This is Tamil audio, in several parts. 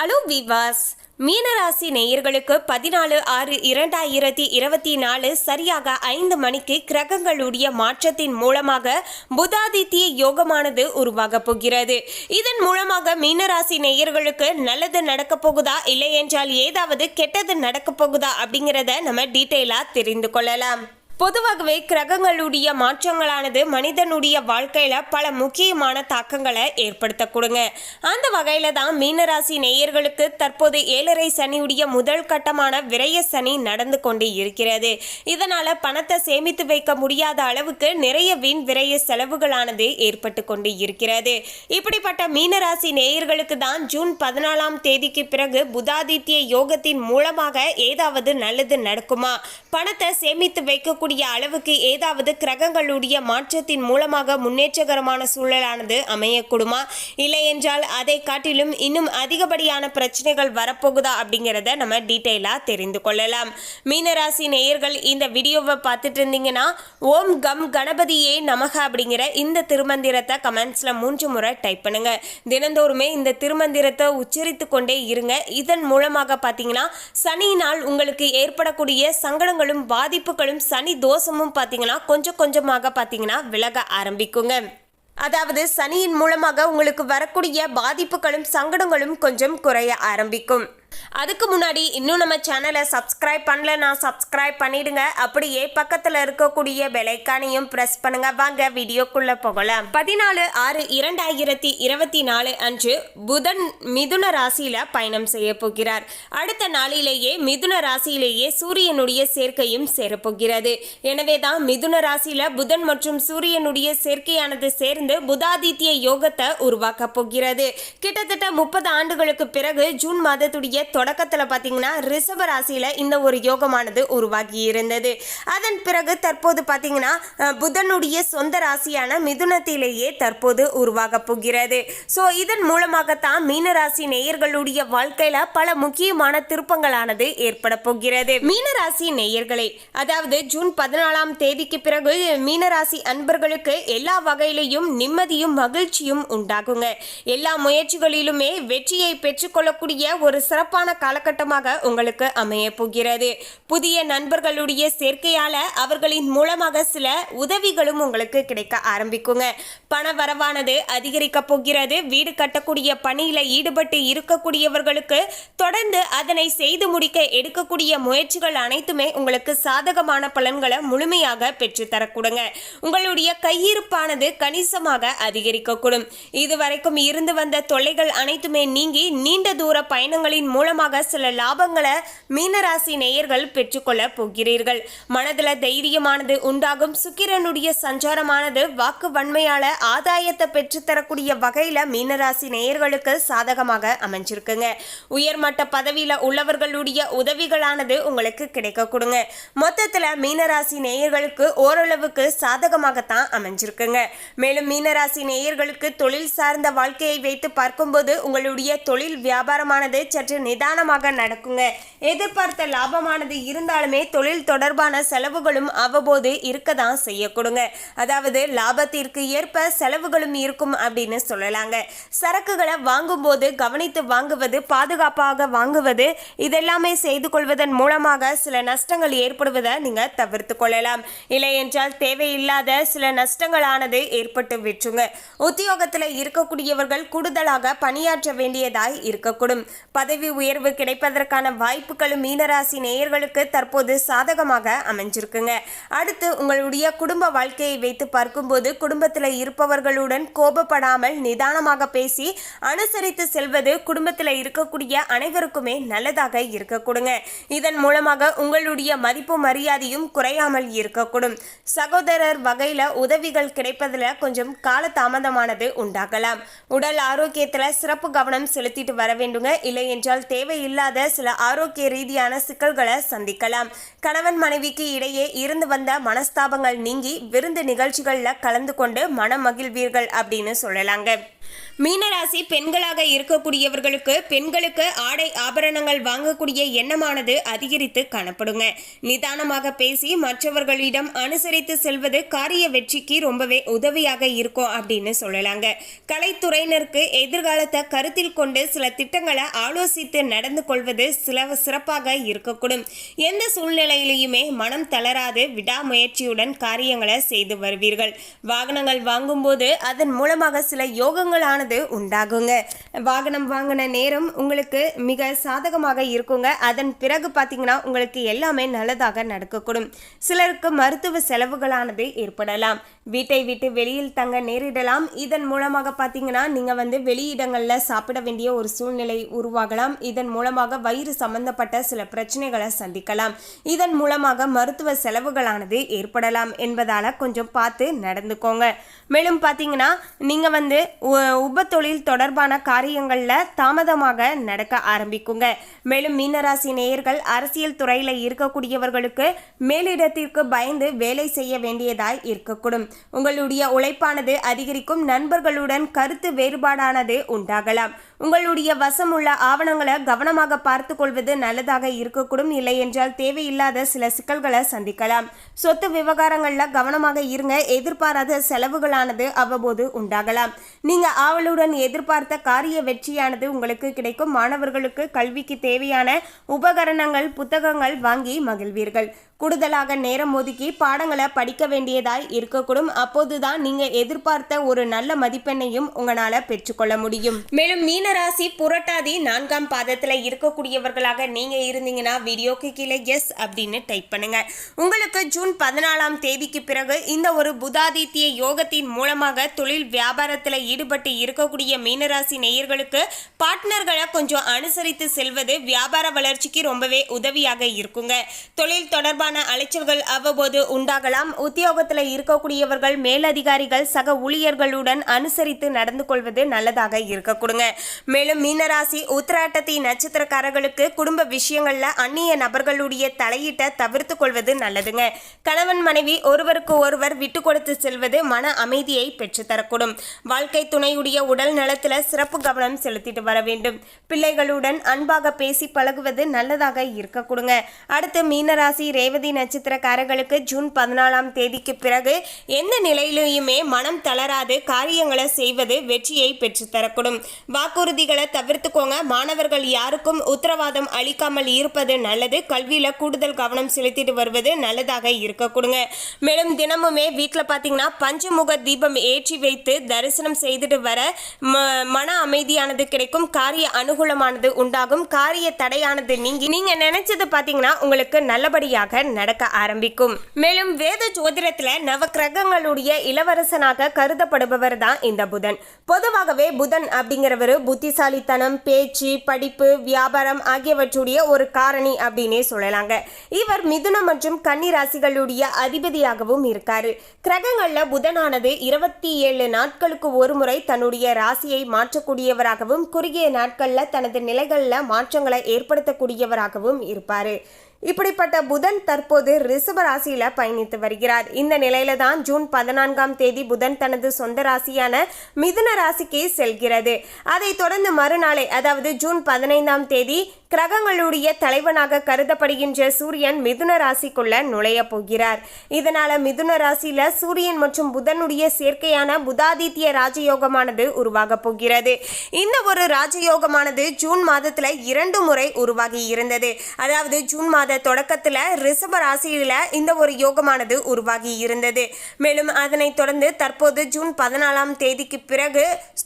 ஹலோ விவாஸ் மீனராசி நேயர்களுக்கு பதினாலு ஆறு இரண்டாயிரத்தி இருபத்தி நாலு சரியாக ஐந்து மணிக்கு கிரகங்களுடைய மாற்றத்தின் மூலமாக புதாதித்ய யோகமானது உருவாக போகிறது. இதன் மூலமாக மீனராசி நேயர்களுக்கு நல்லது நடக்க போகுதா? இல்லை என்றால் ஏதாவது கெட்டது நடக்க போகுதா? அப்படிங்கிறத நம்ம டீட்டெயிலாக தெரிந்து கொள்ளலாம். பொதுவாகவே கிரகங்களுடைய மாற்றங்களானது மனிதனுடைய வாழ்க்கையில பல முக்கியமான தாக்கங்களை ஏற்படுத்தக்கூடுங்க அந்த வகையில தான் மீனராசி நேயர்களுக்கு தற்போது ஏழரை சனியுடைய முதல் கட்டமான விரய சனி நடந்து கொண்டு இருக்கிறது. இதனால பணத்தை சேமித்து வைக்க முடியாத அளவுக்கு நிறைய வீண் விரய செலவுகளானது ஏற்பட்டு கொண்டு இருக்கிறது. இப்படிப்பட்ட மீனராசி நேயர்களுக்கு தான் ஜூன் பதினாலாம் தேதிக்கு பிறகு புதாதித்ய யோகத்தின் மூலமாக ஏதாவது நல்லது நடக்குமா? பணத்தை சேமித்து வைக்கக்கூடிய அளவுக்கு ஏதாவது கிரகங்களுடைய மாற்றத்தின் மூலமாக முன்னேற்றகரமான சூழலானது அமையக்கூடுமா? இல்லை என்றால் அதை காட்டிலும் இன்னும் அதிகப்படியான பிரச்சனைகள் வரப்போகுதா அப்படிங்கிறத நம்ம டீட்டெயிலாக தெரிந்து கொள்ளலாம். மீனராசி நேயர்கள் இந்த வீடியோவை பார்த்துட்டு இருந்தீங்கன்னா ஓம் கம் கணபதியே நமக அப்படிங்கிற இந்த திருமந்திரத்தை கமெண்ட்ஸில் மூன்று முறை டைப் பண்ணுங்க. தினந்தோறுமே இந்த திருமந்திரத்தை உச்சரித்து கொண்டே இருங்க. இதன் மூலமாக பார்த்தீங்கன்னா சனியினால் உங்களுக்கு ஏற்படக்கூடிய சங்கடங்களும் பாதிப்புகளும் சனி தோஷமும் பார்த்தீங்கன்னா கொஞ்சம் கொஞ்சமாக பார்த்தீங்கன்னா விலக ஆரம்பிக்குங்க. அதாவது சனியின் மூலமாக உங்களுக்கு வரக்கூடிய பாதிப்புகளும் சங்கடங்களும் கொஞ்சம் குறைய ஆரம்பிக்கும். அதுக்கு முன்னாடி இன்னும் நம்ம சேனலை சப்ஸ்கிரைப் பண்ணலன்னா சப்ஸ்கிரைப் பண்ணிடுங்க. அப்படியே பக்கத்தில் இருக்கக்கூடிய பெலைக்கானையும் ப்ரெஸ் பண்ணுங்க. வாங்க வீடியோக்குள்ள போகலாம். பதினாலு ஆறு இரண்டாயிரத்தி இருபத்தி நாலு அன்று புதன் மிதுன ராசியில பயணம் செய்ய போகிறார். அடுத்த நாளிலேயே மிதுன ராசியிலேயே சூரியனுடைய சேர்க்கையும் சேரப்போகிறது. எனவே தான் மிதுன ராசியில புதன் மற்றும் சூரியனுடைய சேர்க்கையானது சேர்ந்து புதாதித்ய யோகத்தை உருவாக்க போகிறது. கிட்டத்தட்ட முப்பது ஆண்டுகளுக்கு பிறகு ஜூன் மாதத்துடைய தொடக்கத்துல பாத்தீங்கன்னா ரிஷப ராசியில இந்த ஒரு யோகமானது உருவாகி இருந்தது. அதன் பிறகு தற்போது பாத்தீங்கன்னா புதனுடைய சொந்த ராசியான மிதுனத்திலேயே தற்போது உருவாக போகிறது. ஸோ இதன் மூலமாகத்தான் மீனராசி நேயர்களுடைய வாழ்க்கையில பல முக்கியமான திருப்பங்களானது ஏற்பட போகிறது. மீனராசி நேயர்களே அதாவது ஜூன் பதினாலாம் தேதிக்கு பிறகு மீனராசி அன்பர்களுக்கு எல்லா வகையிலையும் நிம்மதியும் மகிழ்ச்சியும் உண்டாகுங்க. எல்லா முயற்சிகளிலுமே வெற்றியை பெற்றுக்கொள்ளக்கூடிய ஒரு சிறப்பு சிறப்பான காலகட்டமாக உங்களுக்கு அமைய போகிறது. புதிய நண்பர்களுடைய சேர்க்கையால அவர்களின் மூலமாக சில உதவிகளும் உங்களுக்கு கிடைக்க ஆரம்பிக்குங்க. பண வரவானது அதிகரிக்க போகிறது. வீடு கட்டக்கூடிய பணியில ஈடுபட்டு இருக்கக்கூடியவர்களுக்கு தொடர்ந்து அதனை செய்து முடிக்க எடுக்கக்கூடிய முயற்சிகள் அனைத்துமே உங்களுக்கு சாதகமான பலன்களை முழுமையாக பெற்றுத்தரக்கூடுங்க உங்களுடைய கையிருப்பானது கணிசமாக அதிகரிக்கக்கூடும். இதுவரைக்கும் இருந்து வந்த தொல்லைகள் அனைத்துமே நீங்கி நீண்ட தூர பயணங்களின் மூலமாக சில லாபங்களை மீனராசி நேயர்கள் பெற்றுக்கொள்ள போகிறீர்கள். மனதில் தைரியமானது உண்டாகும். சுக்கிரனுடைய சஞ்சாரமானது வாக்கு வன்மையால ஆதாயத்தை பெற்றுத்தரக்கூடிய வகையில மீனராசி நேயர்களுக்கு சாதகமாக அமைஞ்சிருக்குங்க. உயர்மட்ட பதவியில உள்ளவர்களுடைய உதவிகளானது உங்களுக்கு கிடைக்க கொடுங்க. மொத்தத்தில் மீனராசி நேயர்களுக்கு ஓரளவுக்கு சாதகமாகத்தான் அமைஞ்சிருக்குங்க. மேலும் மீனராசி நேயர்களுக்கு தொழில் சார்ந்த வாழ்க்கையை வைத்து பார்க்கும்போது உங்களுடைய தொழில் வியாபாரமானது சற்று நிதானமாக நடக்குங்க. எதிர்பார்த்த லாபமானது இருந்தாலுமே தொழில் தொடர்பான செலவுகளும் அவ்வப்போது இருக்க தான் செய்யக்கூடுங்க. அதாவது லாபத்திற்கு ஏற்ப செலவுகளும் இருக்கும் அப்படின்னு சொல்லலாங்க. சரக்குகளை வாங்கும்போது கவனித்து வாங்குவது பாதுகாப்பாக வாங்குவது இதெல்லாமே செய்து கொள்வதன் மூலமாக சில நஷ்டங்கள் ஏற்படுவதை நீங்க தவிர்த்து கொள்ளலாம். இல்லை என்றால் தேவையில்லாத சில நஷ்டங்களானது ஏற்பட்டு விட்டுருங்க உத்தியோகத்தில் இருக்கக்கூடியவர்கள் கூடுதலாக பணியாற்ற வேண்டியதாய் இருக்கக்கூடும். பதவி உயர்வு கிடைப்பதற்கான வாய்ப்புகளும் மீனராசி நேயர்களுக்கு தற்போது சாதகமாக அமைஞ்சிருக்குங்க. அடுத்து உங்களுடைய குடும்ப வாழ்க்கையை வைத்து பார்க்கும்போது குடும்பத்தில் இருப்பவர்களுடன் கோபப்படாமல் நிதானமாக பேசி அனுசரித்து செல்வது குடும்பத்தில் இருக்கக்கூடிய அனைவருக்குமே நல்லதாக இருக்கக்கூடுங்க. இதன் மூலமாக உங்களுடைய மதிப்பு மரியாதையும் குறையாமல் இருக்கக்கூடும். சகோதரர் வகையில் உதவிகள் கிடைப்பதில் கொஞ்சம் காலதாமதமானது உண்டாகலாம். உடல் ஆரோக்கியத்தில் சிறப்பு கவனம் செலுத்திட்டு வர வேண்டுங்க. இல்லை என்றால் தேவையில்லாத சில ஆரோக்கிய ரீதியான சிக்கல்களை சந்திக்கலாம். கணவன் மனைவிக்கு இடையே இருந்து வந்த மனஸ்தாபங்கள் நீங்கி விருந்து நிகழ்ச்சிகளில் கலந்து கொண்டு மனம் மகிழ்வீர்கள் அப்படின்னு சொல்லலாங்க. மீனராசி பெண்களாக இருக்கக்கூடியவர்களுக்கு பெண்களுக்கு ஆடை ஆபரணங்கள் வாங்கக்கூடிய எண்ணமானது அதிகரித்து காணப்படுங்க. நிதானமாக பேசி மற்றவர்களிடம் அனுசரித்து செல்வது காரிய வெற்றிக்கு ரொம்பவே உதவியாக இருக்கும் அப்படின்னு சொல்லலாங்க. கலைத்துறையினருக்கு எதிர்காலத்தை கருத்தில் கொண்டு சில திட்டங்களை ஆலோசித்து நடந்து கொள்வது சில சிறப்பாக இருக்கக்கூடும். எந்த சூழ்நிலையிலையுமே மனம் தளராது விடாமுயற்சியுடன் காரியங்களை செய்து வருவீர்கள். வாகனங்கள் வாங்கும்போது அதன் மூலமாக சில யோகங்களானது உண்டாகுங்க. வாகனம் வாங்கின நேரம் உங்களுக்கு மிக சாதகமாக இருக்குங்க. அதன் பிறகு பார்த்தீங்கன்னா உங்களுக்கு எல்லாமே நல்லதாக நடக்கக்கூடும். சிலருக்கு மருத்துவ செலவுகளானது ஏற்படலாம். வீட்டை விட்டு வெளியில் தங்க நேரிடலாம். இதன் மூலமாக பார்த்தீங்கன்னா நீங்கள் வந்து வெளியிடங்களில் சாப்பிட வேண்டிய ஒரு சூழ்நிலை உருவாகலாம். இதன் மூலமாக வயிறு சம்பந்தப்பட்ட சில பிரச்சனைகளை சந்திக்கலாம். இதன் மூலமாக மருத்துவ செலவுகளானது ஏற்படலாம் என்பதால் கொஞ்சம் பார்த்து நடந்துக்கோங்க. மேலும் பார்த்தீங்கன்னா நீங்கள் வந்து உ- தொழில் தொடர்பான காரியங்களில் தாமதமாக நடக்க ஆரம்பிக்குங்க. மேலும் மீனராசி நேயர்கள் அரசியல் துறையில் இருக்கக்கூடியவர்களுக்கு மேலிடத்திற்கு பயந்து வேலை செய்ய வேண்டியதாய் இருக்கக்கூடும். உங்களுடைய உழைப்பானது அதிகரிக்கும். நண்பர்களுடன் கருத்து வேறுபாடானது உண்டாகலாம். உங்களுடைய வசம் உள்ள ஆவணங்களை கவனமாக பார்த்து கொள்வது நல்லதாக இருக்கக்கூடும் இல்லை என்றால் தேவையில்லாத சில சிக்கல்களை சந்திக்கலாம். சொத்து விவகாரங்களில் கவனமாக இருங்க. எதிர்பாராத செலவுகளானது அவ்வப்போது உண்டாகலாம். நீங்கள் ஆவலுடன் எதிர்பார்த்த காரிய வெற்றியானது உங்களுக்கு கிடைக்கும். மாணவர்களுக்கு கல்விக்கு தேவையான உபகரணங்கள் புத்தகங்கள் வாங்கி மகிழ்வீர்கள். கூடுதலாக நேரம் ஒதுக்கி பாடங்களை படிக்க வேண்டியதாய் இருக்கக்கூடும். அப்போதுதான் நீங்கள் எதிர்பார்த்த ஒரு நல்ல மதிப்பெண்ணையும் உங்களால் பெற்றுக்கொள்ள முடியும். மேலும் மீனராசி புரட்டாதி நான்காம் பாதத்தில் இருக்கக்கூடியவர்களாக நீங்கள் இருந்தீங்கன்னா வீடியோக்கு கீழே எஸ் அப்படின்னு டைப் பண்ணுங்க. உங்களுக்கு ஜூன் பதினாலாம் தேதிக்கு பிறகு இந்த ஒரு புதாதித்ய யோகத்தின் மூலமாக தொழில் வியாபாரத்தில் ஈடுபட்டு இருக்கக்கூடிய மீனராசி நேயர்களுக்கு பார்ட்னர்களை கொஞ்சம் அனுசரித்து செல்வது வியாபார வளர்ச்சிக்கு ரொம்பவே உதவியாக இருக்குங்க. தொழில் தொடர்பான அலைச்சல்கள் அவ்வப்போது உண்டாகலாம். உத்தியோகத்தில் இருக்கக்கூடியவர்கள் மேலதிகாரிகள் சக ஊழியர்களுடன் அனுசரித்து நடந்து கொள்வது நல்லதாக இருக்க கொடுங்க. மேலும் மீனராசி உத்திராட்டத்தி நட்சத்திரக்காரர்களுக்கு குடும்ப விஷயங்கள்ல அந்நிய நபர்களுடைய தலையீட்டை தவிர்த்து கொள்வது நல்லதுங்க. கணவன் மனைவி ஒருவருக்கு ஒருவர் விட்டு கொடுத்து செல்வது மன அமைதியை பெற்றுத்தரக்கூடும். வாழ்க்கை துணையுடைய உடல் நலத்துல சிறப்பு கவனம் செலுத்திட்டு வர வேண்டும். பிள்ளைகளுடன் அன்பாக பேசி பழகுவது நல்லதாக இருக்க கொடுங்க அடுத்து மீனராசி ரேவதி நட்சத்திரக்காரர்களுக்கு ஜூன் பதினாலாம் தேதிக்கு பிறகு எந்த நிலையிலுமே மனம் தளராது காரியங்களை செய்வது வெற்றியை பெற்றுத்தரக்கூடும். வாக்குறுதிகளை தவிர்த்துக்கோங்க. மாணவர்கள் யாருக்கும் உத்தரவாதம் அளிக்காமல் இருப்பது நல்லது. கல்வியில கூடுதல் கவனம் செலுத்திட்டு வருவது நல்லதாக இருக்க கொடுங்க. மேலும் தினமுமே வீட்டில் பார்த்தீங்கன்னா பஞ்சமுக தீபம் ஏற்றி வைத்து தரிசனம் செய்துட்டு வர மன அமைதியானது கிடைக்கும். காரிய அனுகூலமானது உண்டாகும். காரிய தடையானது நீங்கி நீங்க நினைச்சது பார்த்தீங்கன்னா உங்களுக்கு நல்லபடியாக நடக்க ஆரம்பிக்கும். மேலும் வேத ஜோதிடத்துல நவ கிரகங்களுடைய இளவரசனாக கருதப்படுபவர் தான் இந்த புதன். பொதுவாகவே புதன் அப்படிங்கிறவர் புத்திசாலித்தனம் பேச்சு படிப்பு வியாபாரம் ஆகியவற்றுடைய ஒரு காரணி அப்படின்னே சொல்லலாங்க. இவர் மிதுனம் மற்றும் கன்னி ராசிகளுடைய அதிபதியாகவும் இருக்காரு. கிரகங்கள்ல புதனானது இருபத்தி ஏழு நாட்களுக்கு ஒரு முறை தன்னுடைய ராசியை மாற்றக்கூடியவராகவும் குறுகிய நாட்கள்ல தனது நிலைகள்ல மாற்றங்களை ஏற்படுத்தக்கூடியவராகவும் இருப்பாரு. இப்படிப்பட்ட புதன் தற்போது ரிஷப ராசியில பயணித்து வருகிறார். இந்த நிலையில தான் ஜூன் பதினான்காம் தேதி புதன் தனது சொந்த ராசியான மிதுன ராசிக்கு செல்கிறது. அதைத் தொடர்ந்து மறுநாளை அதாவது ஜூன் பதினைந்தாம் தேதி கிரகங்களுடைய தலைவனாக கருதப்படுகின்ற சூரியன் மிதுன ராசிக்குள்ள நுழைய போகிறார். இதனால மிதுன ராசியில சூரியன் மற்றும் புதனுடைய சேர்க்கையான புதாதித்ய ராஜயோகமானது உருவாக போகிறது. இந்த ஒரு ராஜயோகமானது ஜூன் மாதத்துல இரண்டு முறை உருவாகி இருந்தது. அதாவது ஜூன் மாத தொடக்கத்தில் ரிஷப ராசியில இந்த ஒரு யோகமானது உருவாகி இருந்தது. மேலும் அதனைத் தொடர்ந்து தற்போது ஜூன் பதினாலாம் தேதிக்கு பிறகு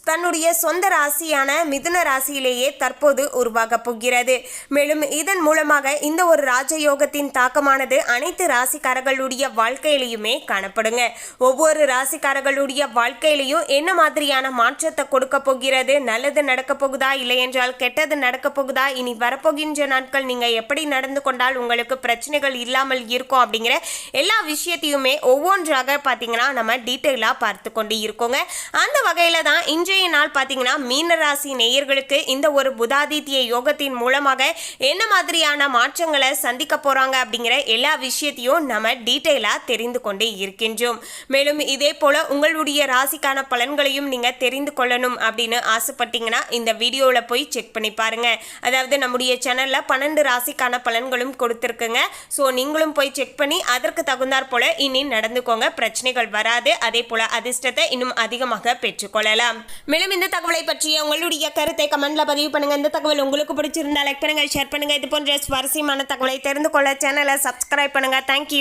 தன்னுடைய சொந்த ராசியான மிதுன ராசியிலேயே தற்போது உருவாக போகிறது. மேலும் இதன் மூலமாக இந்த ஒரு ராஜயோகத்தின் தாக்கமானது அனைத்து ராசிக்காரர்களுடைய வாழ்க்கையிலையுமே காணப்படுங்க. ஒவ்வொரு ராசிக்காரர்களுடைய வாழ்க்கையிலையும் என்ன மாதிரியான மாற்றத்தை கொடுக்க போகிறது? நல்லது நடக்க போகுதா? இல்லை என்றால் கெட்டது நடக்க போகுதா? இனி வரப்போகின்ற நாட்கள் நீங்க எப்படி நடந்து கொண்டால் உங்களுக்கு பிரச்சனைகள் இல்லாமல் இருக்கும் அப்படிங்கிற எல்லா விஷயத்தையுமே ஒவ்வொன்றாக பார்த்தீங்கன்னா நம்ம டீட்டெயிலாக பார்த்து கொண்டு இருக்கோங்க. அந்த வகையில் தான் இன்றைய நாள் பார்த்தீங்கன்னா மீனராசி நேயர்களுக்கு இந்த ஒரு புதாதித்ய யோகத்தின் மூலமாக என்ன மாதிரியான மாற்றங்களை சந்திக்க போறாங்க அப்படிங்கிற எல்லா விஷயத்தையும் நம்ம டீட்டெயிலாக தெரிந்து கொண்டு இருக்கின்றோம். மேலும் இதே போல உங்களுடைய ராசிக்கான பலன்களையும் நீங்க தெரிந்து கொள்ளணும் அப்படின்னு ஆசைப்பட்டீங்கன்னா இந்த வீடியோவில் போய் செக் பண்ணி பாருங்க. அதாவது நம்முடைய சேனல்ல பன்னெண்டு ராசிக்கான பலன்களும் கொடுத்துருக்குங்க. ஸோ நீங்களும் போய் செக் பண்ணி அதற்கு தகுந்தாற் போல இனி நடந்துக்கோங்க. பிரச்சனைகள் வராது. அதே போல அதிர்ஷ்டத்தை இன்னும் அதிகமாக பெற்றுக்கொள்ளலாம் மேலும் இந்த தகவலை பற்றிய உங்களுடைய கருத்தை கமெண்ட்ல பதிவு பண்ணுங்க. இந்த தகவல் உங்களுக்கு பிடிச்சிருந்தா லைக் பண்ணுங்க ஷேர் பண்ணுங்க. இது போன்ற சுவாரஸ்யமான தகவலை தெரிந்து கொள்ள சேனலை சப்ஸ்கிரைப் பண்ணுங்க. தேங்க்யூ